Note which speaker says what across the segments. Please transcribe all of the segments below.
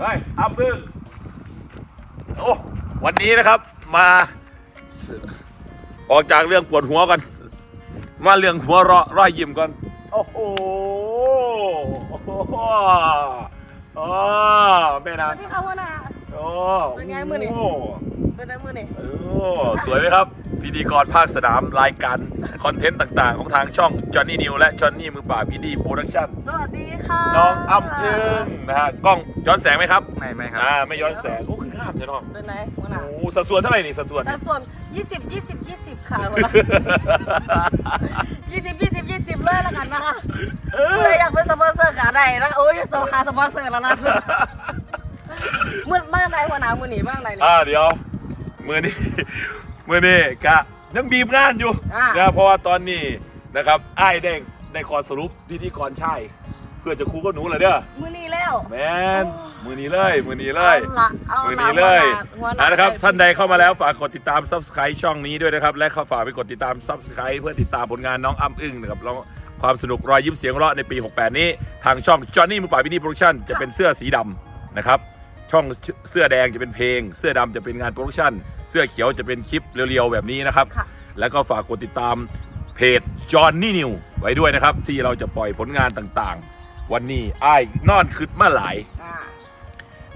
Speaker 1: ไปอัพพึ่งโอ้วันนี้นะครับมาออกจากเรื่องปวดหัวกัน มาเรื่องหัวเราะร่อยยิ้มก่อนโอ้โหโอ้โหแม่นา
Speaker 2: วัสดีค่ะหัวหน้า
Speaker 1: โอ้
Speaker 2: เป็นไงมือนี้
Speaker 1: โอ้
Speaker 2: เป็นไงมือนี่
Speaker 1: โอ้สวยไหมครับ พิธีกรภาคสนามรายการคอนเทนต์ต่างๆ ของทางช่องจอห์นนี่นิวและจอห์นนี่มือปราบอินดี้โปรดักชั่น
Speaker 2: สวัสดีค่ะ
Speaker 1: น้องอ้ำอึงนะฮะกล้องย้อนแสงไหมครับ
Speaker 3: ไม่ไม่ครับ
Speaker 1: อ่าไม่ย้อนแสงโอ้คือข้ามจะเนาะ
Speaker 2: เป็นไงหัวหน้า
Speaker 1: โอ้สัดส่วนเท่าไหร่นี่สัดส่วน
Speaker 2: สัดส่วน 20 20 20 ค่ะหัวหน้า20 20 20 เลยแล้วกันนะคะผู้ใดอยากเป็นสปอนเซอร์ก็ได้นะโอ้ยสมัครสปอนเซอร์แล้วนะมือบ้านไหนหัวหน้ามือหนีบ้านไหนเนี่ย
Speaker 1: อ่าเดี๋ยว มือนี้ มือนี้กะยังบีบงานอยู่
Speaker 2: อ่าน
Speaker 1: นะเพราะว่าตอนนี้นะครับไอ้ายได้ได้ขอสรุปพิธีกรชายเพื่อจะคู่กับหนูเลยเด้อ
Speaker 2: มือหนีแล้ว
Speaker 1: แมนมือนี้เลยมือนี้เลย
Speaker 2: เอาละเอา
Speaker 1: มือ
Speaker 2: ละ
Speaker 1: นี้เลย
Speaker 2: หัวหน้า
Speaker 1: นะครับ ท่านใดเข้ามาแล้วฝากกดติดตาม subscribe ช่องนี้ด้วยนะครับ และเข้าฝากไปกดติดตาม subscribe เพื่อติดตามผลงานน้องอ้ำอึ้งนะครับแล้วความสนุกรอยยิ้มเสียงเราะในปี 68 นี้ ทางช่อง Johnny มือป่าวินี่โปรดักชั่นจะเป็นเสื้อสีดำนะครับ ช่องเสื้อแดงจะเป็นเพลง เสื้อดำจะเป็นงานโปรดักชั่น เสื้อเขียวจะเป็นคลิปเรียวๆแบบนี้นะครับ
Speaker 2: ค่ะ
Speaker 1: แล้วก็ฝากกดติดตามเพจ Johnny New ไว้ด้วยนะครับ ที่เราจะปล่อยผลงานต่างๆ วันนี้อ้ายนอนคืดมาหลาย
Speaker 2: อ่า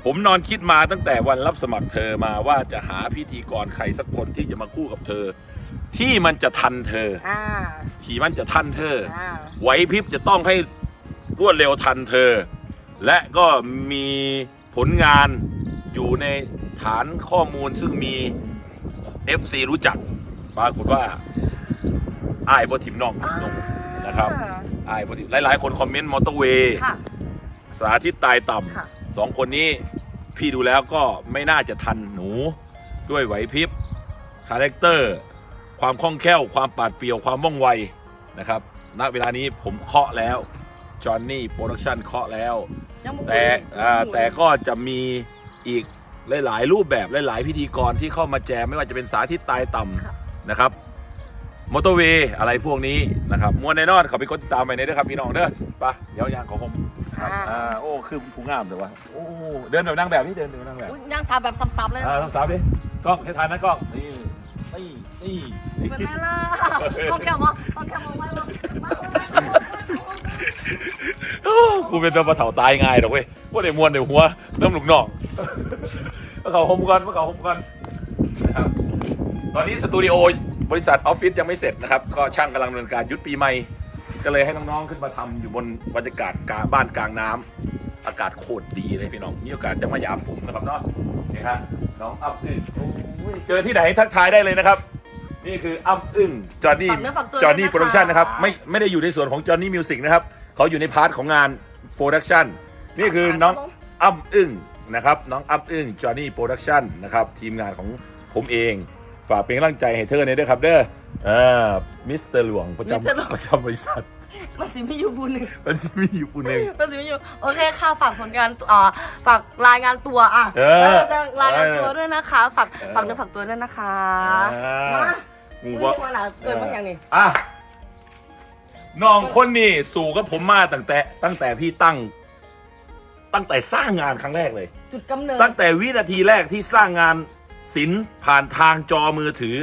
Speaker 1: ผมนอนคิดมาตั้งแต่วันรับสมัครเธอมาว่าจะหาพิธีกรใครสักคนที่จะมาคู่กับเธอ ที่มันจะทันเธอ
Speaker 2: อ่า
Speaker 1: ที่มันจะทันเธอ
Speaker 2: อ่า
Speaker 1: ไหวพริบจะต้องให้รวดเร็วทันเธอ และก็มี ผลงานอยู่ในฐานข้อมูลซึ่งมี FC รู้จัก ปรากฏว่าอายบทิมน้องลงนะครับอายบทิมหลายๆ คนคอมเมนต์มอเตอร์เวย์
Speaker 2: ค่ะ
Speaker 1: สาธิตตายต่
Speaker 2: ค่ะำ
Speaker 1: สองคนนี้พี่ดูแล้วก็ไม่น่าจะทันหนูด้วยไหวพริบคาแรคเตอร์ ความคล่องแคล่ว ความปราดเปรียวความว่องไวนะครับ ณ เวลานี้ผมเคาะแล้ว จอห์นนี่โปรดักชันเคาะแล้ว
Speaker 2: ยังบ่
Speaker 1: แต่อ่าแต่ก็จะมีอีกหลาย ๆ รูปแบบหลาย ๆ พิธีกรที่เข้ามาแจมไม่ว่าจะเป็นสาธิตตายต่ำนะครับมอเตอร์เวย์อะไรพวกนี้นะครับมวนแน่นอนเขาไปกดติดตามไปในด้วยครับพี่น้องเด้อไปะเดี๋ยวยางของผมครับอ่าโอ้คือผูงามแต่ว่าโอ้เดินแบบนางแบบนี่เดินแบบนางแบบ
Speaker 2: อุ๊ยยังสาแบบซับๆเลยนะ
Speaker 1: อ่าต้องสาวดิกล้องให้ทานนะกล้องนี่นี่นี่นี่
Speaker 2: เป็นไงล่ะต้องแค่ว่าต้องแค่ว่าไม่ว่า
Speaker 1: โอ้ กูเป็นตัวปลาเถาตายง่ายดอกเว้ยพวกไอ้มวนไอ้หัวน้ำลูกนอกมาเขาหมก่อนมาเขาหมก่อนนะครับตอนนี้สตูดิโอบริษัทออฟฟิศยังไม่เสร็จนะครับ ก็ช่างกำลังดำเนินการยุดปีใหม่ ก็เลยให้น้องๆขึ้นมาทำอยู่บนบรรยากาศกลางบ้านกลางน้ำอากาศโคตรดีเลยพี่น้อง มีโอกาสจะมายามผมนะครับเนาะนี่ครับน้องอ้ำอึ้งโอ้ยเจอที่ไหนทักทายได้เลยนะครับ นี่คืออ้ำอึ้งจอห์นนี่
Speaker 2: ฝากเนื้อฝากตัว
Speaker 1: จอห์นนี่
Speaker 2: ด้วยนะคะ
Speaker 1: โปรดักชันนะครับไม่ไม่ได้อยู่ในส่วนของจอห์นนี่มิวสิกนะครับ เขาอยู่ในพาร์ทของงานโปรดักชันนี่คือน้องอ้ำอึ้งนะครับ น้องอ้ำอึ้งจอห์นนี่โปรดักชันนะครับทีมงานของผมเอง ฝากเป็นกำลังใจให้เธอในอยด้วยครับเด้ออ่ามิสเตอร์หลวงประจ
Speaker 2: มิสเตอร์หลวงำ
Speaker 1: ประจำบริษัท
Speaker 2: มันสิไม่อยู่บูหนึ่ง
Speaker 1: มันจะมีอยู่คนหนึ่ง
Speaker 2: มันสิไม่อยู่โอเคค่ะฝากผลงานอ่าฝากรายงานตัวอะ
Speaker 1: เออ
Speaker 2: แล้วจะรายงานตัว
Speaker 1: เออ
Speaker 2: ด้วยนะคะฝาก
Speaker 1: เออ
Speaker 2: ฝากเนื้อฝากตัวด้วยนะคะ
Speaker 1: อ่า
Speaker 2: มา
Speaker 1: กู
Speaker 2: มึง
Speaker 1: ว่า
Speaker 2: นี่วันหนาเกินบางอย่างนี่
Speaker 1: อะ น้องคนนี้สู่กับผมมาตั้งแต่ตั้งแต่พี่ตั้ง ตั้งแต่สร้างงานครั้งแรกเลย
Speaker 2: จุดกำเนิด
Speaker 1: ตั้งแต่วินาทีแรกที่สร้างงานศิลป์ผ่านทางจอมือถือ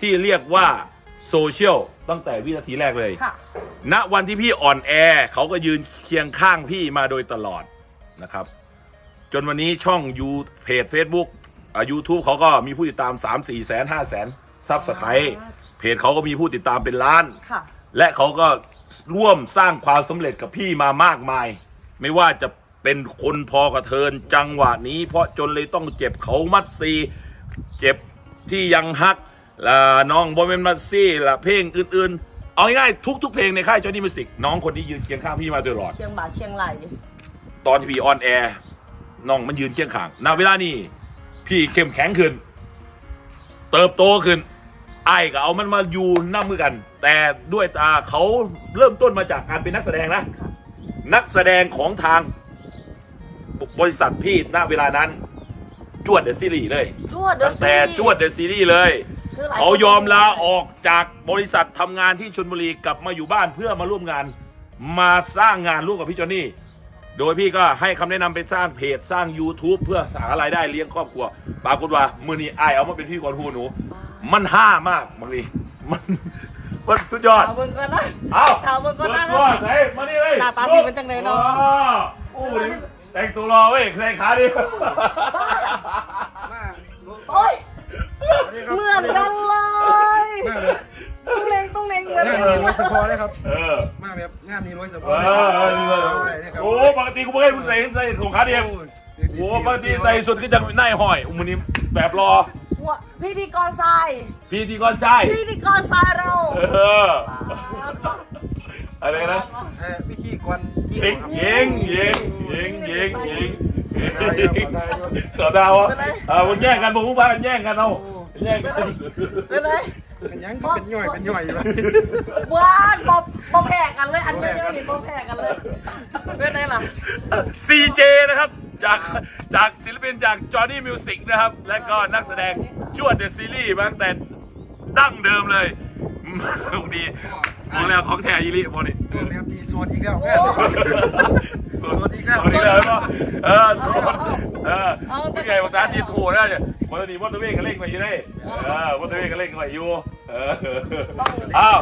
Speaker 1: ที่เรียกว่าโซเชียลตั้งแต่วินาทีแรกเลย
Speaker 2: ค่ะ
Speaker 1: ณวันที่พี่อ่อนแอเขาก็ยืนเคียงข้างพี่มาโดยตลอดนะครับ จนวันนี้ช่องยูเพจ Facebook อ่า YouTube เขาก็มีผู้ติดตาม 3 4 แสน5แสนซับสไครต์เพจเขาก็มีผู้ติดตามเป็นล้าน
Speaker 2: ค่ะ
Speaker 1: และเขาก็ร่วมสร้างความสำเร็จกับพี่มามากมาย ไม่ว่าจะเป็นคนพอกระเทินจังหวะนี้ เพราะจนเลยต้องเจ็บเขามัดซีเจ็บที่ยังฮักล่ะน้องบอมเมนมัดซี่ละเพลงอื่นๆ เอาง่ายๆทุก ๆ เพลงในค่ายจอห์นนี่มิวสิกน้องคนนี้ยืนเคียงข้างพี่มาตลอด
Speaker 2: เชียงบ่าเชียงไหล
Speaker 1: ตอนที่พี่ออนแอร์น้องมันยืนเคียงข้างณเวลานี้พี่เข้มแข็งขึ้น เติบโตขึ้น ไอ้ก็เอามันมาอยู่หน้ามือกัน แต่ด้วยตาเขาเริ่มต้นมาจากการเป็นนักแสดงนะ
Speaker 2: ค่ะ
Speaker 1: นักแสดงของทางบริษัทพี่ณเวลานั้น จวดเดอะซีรีส์เลย
Speaker 2: จวดเดอะ
Speaker 1: ตั้งแต่จวดเดอะซีรีส์เลย
Speaker 2: คือหล
Speaker 1: เขายอมลาออกจากบริษัททำงานที่ชลบุรีกลับมาอยู่บ้านเพื่อมาร่วมงาน มาสร้างงานร่วมกับพี่จอนนี่ โดยพี่ก็ให้คำแนะนำเป็นสร้างเพจสร้าง YouTube เพื่อสร้างรายได้เลี้ยงครอบครัว ปรากฏว่ามือนี้ไอายเอามาเป็นพี่กรหูหนู มันห้ามากบางทีมันมันสุดยอด
Speaker 2: ถามมึงก่อนนะ
Speaker 1: เอา
Speaker 2: ถามมึงก่อนนะ
Speaker 1: รถใส่มานี่เลย
Speaker 2: หน้าตาสิเป็นจังเลยเนาะ
Speaker 1: ว้วโอ้ยแต่งตัวรอเว้ยใส่ขาดิ
Speaker 2: โอ้ยเหมือนกันเลยตุ้งเลงตุ้งเลงเหมือน
Speaker 3: งาน
Speaker 2: กัน
Speaker 3: นี้ร้อยสปอร์ได้ครับ
Speaker 1: เออ
Speaker 3: มาแบบงานนี้ร้อยสป
Speaker 1: เอ
Speaker 3: อร์
Speaker 1: อเออเออโอ้ปกติกูไม่ให้มึงใส่ใส่ของขาเดียวโอ้ปกติใส่สุดก็จะนายห้อยอุ้มอนี้แบบรอ
Speaker 2: หัวพิธีกรทราย
Speaker 1: พี่ที่ก้อนใช่
Speaker 2: พิธีกรทรายเรา
Speaker 1: เอออะไรนะ
Speaker 3: วิธีกวน
Speaker 1: ยิงยิงยิงยิงยิงยิงต่อดาวอะเออมันแย่งกันพวกมึงพากันแย่งกันเอาแย่งกัน
Speaker 2: เป็นไง
Speaker 3: เป็นยังเป็นย่อยเป็นย่อยอยู่
Speaker 2: วานบอบบอแพ้กันเลย อันไม่เยอะนี่บอแพ้กันเลยเป็นไงล่ะ
Speaker 1: ซีเจนะครับ จากจากศิลปินจากจอห์นนี่มิวสิกนะครับ และก็นักแสดงจวดเดอะซีรีส์มาตั้งแต่ดั้งเดิมเลยดีบอกแล้วของแท้ยีริพอนี่
Speaker 3: แบบมีส่วนอีกแล้ว
Speaker 2: โอ้
Speaker 3: งาน
Speaker 1: สวัสดีครับเออสวัสดีเออผู้ใหญ่ภาษาจีนโหนะเนี่ยวันนี้วัตถุเวกก็เล่งมาอยู่ได้เออวัตถุเวกก็เล่งมาอยู่เอออ้าว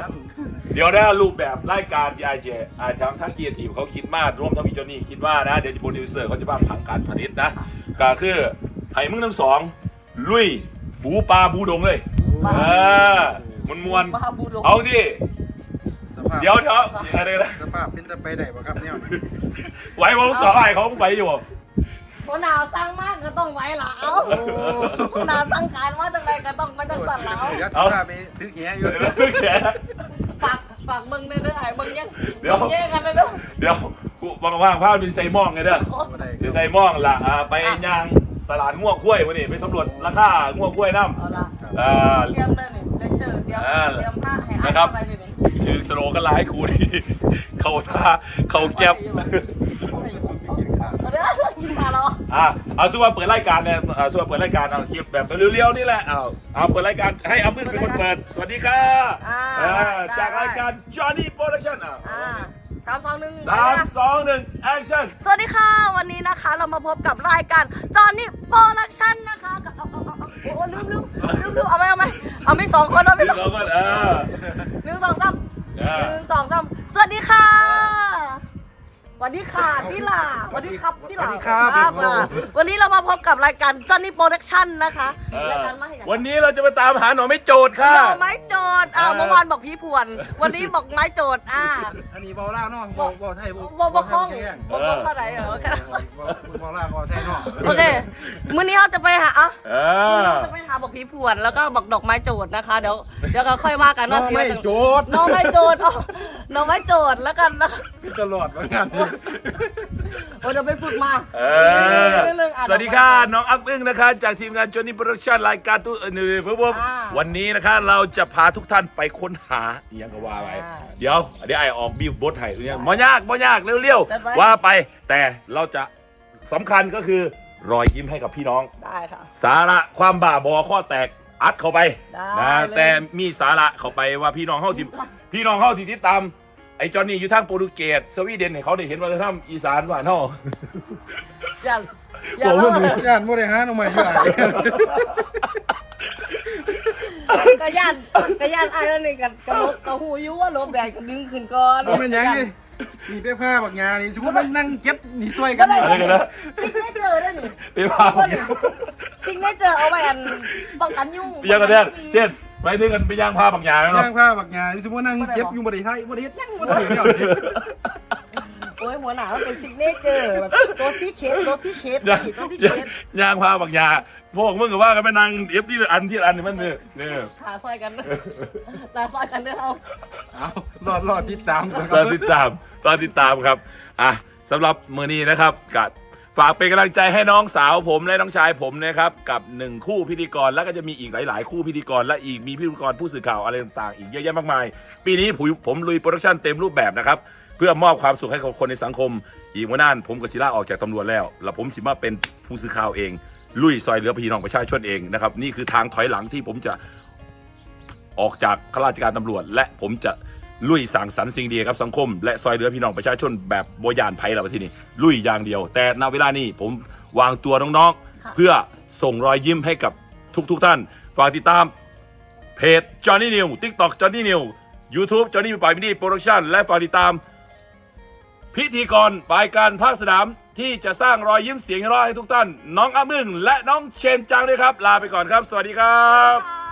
Speaker 1: เดี๋ยวนะรูปแบบรายการที่ไอเจอาจทางทั้งเคียทีมเขาคิดมากร่วมทั้งพี่จอนนี่คิดว่านะ เดี๋ยวโปรดิวเซอร์เขาจะบ้างผังการผลิตนะ ก็คือให้มึงทั้งสอง ลุยบูปลาบูดงเลยเออมวนมวน
Speaker 2: บ้าบูดง
Speaker 1: เอาดิ
Speaker 3: สภาพ
Speaker 1: เดี๋ยวเดี๋ยวอะไรนะ
Speaker 3: สภาพเป็นตะไปไหนวะครับเนี่ย
Speaker 1: ไว้ว่ามึงต่อไปเขาไปอยู่
Speaker 2: คนหนาวสร้างมากก็ต้องไว้เหลาคนหนาวสร้างการว่าจังไรก็ต้องไม่ต้องสั่นเหลา
Speaker 3: เดี๋ยวสภาพไปถือแขนอยู่
Speaker 1: แก
Speaker 2: ฝาก ฝากมึงเด้อไอ้มึงยัง
Speaker 1: เดี๋ยว
Speaker 2: แย่งกันเลยเด้อ
Speaker 1: เดี๋ยวกูบอกว่าภาพเป็นไซมองไงเด้อเป็นไซมองล่ะอ่าไปย่างตลาดง่วงกล้วยวันนี้ไปสำรวจราคาง่วงกล้วยน้
Speaker 2: เอาละำ
Speaker 1: อ่า
Speaker 2: เตรียมเลยนี่เลคเชอร์เตรียมเตรียมผ้าให้อ่าน
Speaker 1: นะครับ
Speaker 2: เข้าไปเลยนี่
Speaker 1: คือสโลกันหลายครูนี่เขาท่าเขาแก็บ
Speaker 2: เอาเด้อ กินมาแล้ว
Speaker 1: อะเอาสู้ว่าเปิดรายการเนี่ยเอาสู้ว่าเปิดรายการเอาคลิปแบบเรียวๆนี่แหละเอาเอาเปิดรายการให้อามืดเป็นคนเปิด สวัสดีค่ะ
Speaker 2: อ่า
Speaker 1: จากรายการ Johnny Production อะ
Speaker 2: อ่าสามสองหนึ่ง
Speaker 1: สามสองหนึ่งแอคชั่น
Speaker 2: สวัสดีค่ะ วันนี้นะคะเรามาพบกับรายการจอห์นนี่โปรดักชั่นนะคะกับเอาเอาเอาเอาโอ้ลืมลืมลืมลืมเอาไหมเอาไหมเอาไม่สองคนเอาไม่สอง
Speaker 1: คนเออ
Speaker 2: หนึ่งสองสามหนึ่งสองสามสวัสดีค่ะ วัสดีค่ะพี่ล่ะสวัสดีครับพี่ล่ะครับอะวันนี้เรามาพบกับรายการจอห์นนี่โปรดักชั่นนะคะ
Speaker 1: เออ
Speaker 2: รายการมาให้อย่าง
Speaker 1: วันนี้เราจะไปตามหาหน่อไม้โจทย์ค่ะ
Speaker 2: หน่อไม้โจทย์อ่า
Speaker 1: เออ
Speaker 2: เมื่อวานบอกพี่พวน วันนี้บอกไม้โจทย์อ่า
Speaker 3: อันนี้บอลล่าเนาะบอลบอลไทย
Speaker 2: บอบอคล้องบอคล้องเท่าไหร่เหรอ
Speaker 3: บอลล่าบอลไทยเนาะ
Speaker 2: โอเคมื้อนี้เราจะไปหาอะ
Speaker 1: เออ
Speaker 2: เราจะไปหาบอกผีผวนแล้วก็บอกดอกไม้โจทย์นะคะ เดี๋ยวเดี๋ยวก็ค่อยว่ากัน
Speaker 3: น้อ
Speaker 2: ว่างสิ
Speaker 3: ไม่
Speaker 2: ว่าจะ
Speaker 3: โจด
Speaker 2: น้องไม้โจทย์อ๋อ น้องไม้โจทย์แล้วกันนะ
Speaker 3: ตลอดเหมือนกัน
Speaker 2: โอ้เดี๋ยวไปฝึกมา
Speaker 1: เออ
Speaker 2: เรื่องอ่าน
Speaker 1: สวัสดีค่ะน้องอัพอึ้งนะคะ จากทีมงาน Johnny Production รายการตู้เออนี่เพื่อผม
Speaker 2: อ่า
Speaker 1: วันนี้นะคะเราจะพาทุกท่านไปค้นหาอหยังก็ว่าไป
Speaker 2: อ่า
Speaker 1: เดี๋ยวเดี๋ยวไอออกบีบบทให้เนี่ยมอยากมอยากเร็ว
Speaker 2: จัดไป
Speaker 1: ๆว่าไป แต่เราจะสำคัญก็คือรอยยิ้มให้กับพี่น้อง
Speaker 2: ได้ค่ะ
Speaker 1: สาระความบ้าบอข้อแตกอัดเข้าไป
Speaker 2: ได้
Speaker 1: นะ
Speaker 2: เลย
Speaker 1: แต่มีสาระเข้าไปว่าพี่น้องเฮาที่พี่น้องเฮาที่ติดตาม ไอ้จอห์นนี่อยู่ทางโปรตุเกสสวีเดนให้เขาได้เห็นวัฒนธรรมอีสานบ้านเฮา
Speaker 2: อย่าอย่า
Speaker 1: ผม
Speaker 2: เล่า
Speaker 1: ว่า
Speaker 2: เลย
Speaker 3: ย่านบริหารออกมาเยอะ
Speaker 2: กระยานกระยานไอ้นั่นนี่กันกระลบกระหูอยุว่าลบแดงก็ดึงขึ้นก่อน
Speaker 3: เอาเป็นยังไงนี่ไปผ้าบักงานนี่สมมติมันนั่งเก็บนี่ซวยกัน
Speaker 1: อะไรกันนะ
Speaker 2: ซิกเนเจอร์ได้นี่
Speaker 1: ไปพา
Speaker 2: คนซิกเนเจอร์เอาไว้อันป้องกันยุ่ง
Speaker 1: ไปยังกันแน่เช่น ไปถึงกันไปย่างพาบางอย่างแล้วเนาะ
Speaker 3: ย่างผ้าบักงานนี่สมมตินั่งเก็บอยู่บริไทยบริเฮ็ดยังบริเฮ็ดเนี่ย
Speaker 2: โอ้ยหัวหนาวมันเป็นซิกเนเจอร์แบบตัวซีเชดตัวซีเชด
Speaker 1: ย่าง
Speaker 2: ตัวซีเชด
Speaker 1: ย่างพาบางอย่างพวกมึงก็ว่ากันไปนั่งเอฟที่อันที่อันนี่มันเนี่ยเนี่ย
Speaker 2: หาซอยกันหาซอยกันเด้อเอา
Speaker 3: เอารอดรอดติดตามกันค
Speaker 1: ตอ
Speaker 3: รั
Speaker 1: น
Speaker 3: บ
Speaker 1: ติดตามตอนติดตามครับ อะสำหรับมือนี้นะครับกับ ฝากเป็นกำลังใจให้น้องสาวผมและน้องชายผมนะครับกับหนึ่งคู่พิธีกรแล้วก็จะมีอีกหลาย ๆ คู่พิธีกรและอีกมีพิธีกรผู้สื่อข่าวอะไรต่างๆ อีกเยอะแยะมากมาย ปีนี้ผมผมลุยโปรดักชันเต็มรูปแบบนะครับเพื่อมอบความสุขให้กับคนในสังคม อีกวันนั้นผมกับศิลาออกจากตำรวจแล้ว แล้วผมสิมาเป็นผู้สื่อข่าวเอง ลุยซอยเหลือพี่น้องประชาชนเองนะครับนี่คือทางถอยหลังที่ผมจะออกจากข้าราชการตำรวจ และผมจะ ลุยสั่งสรรค์สิ่งดีกับสังคม และซอยเหลือพี่น้องประชาชนแบบโบยานไผ่เราที่นี่ลุยอย่างเดียว แต่ณเวลานี้ผมวางตัวน้องๆ เพื่อส่งรอยยิ้มให้กับทุกๆท่าน ฝากติดตามเพจ Johnny New TikTok Johnny New YouTube Johnny ปายมินิโปรดักชั่นและฝากติดตาม พิธีกรปลายการภาคสนามที่จะสร้างรอยยิ้มเสียงหัวเราะให้ทุกท่าน น้องอามึงและน้องเชนจังด้วยครับ ลาไปก่อนครับ สวัสดีครับ
Speaker 2: ค่ะ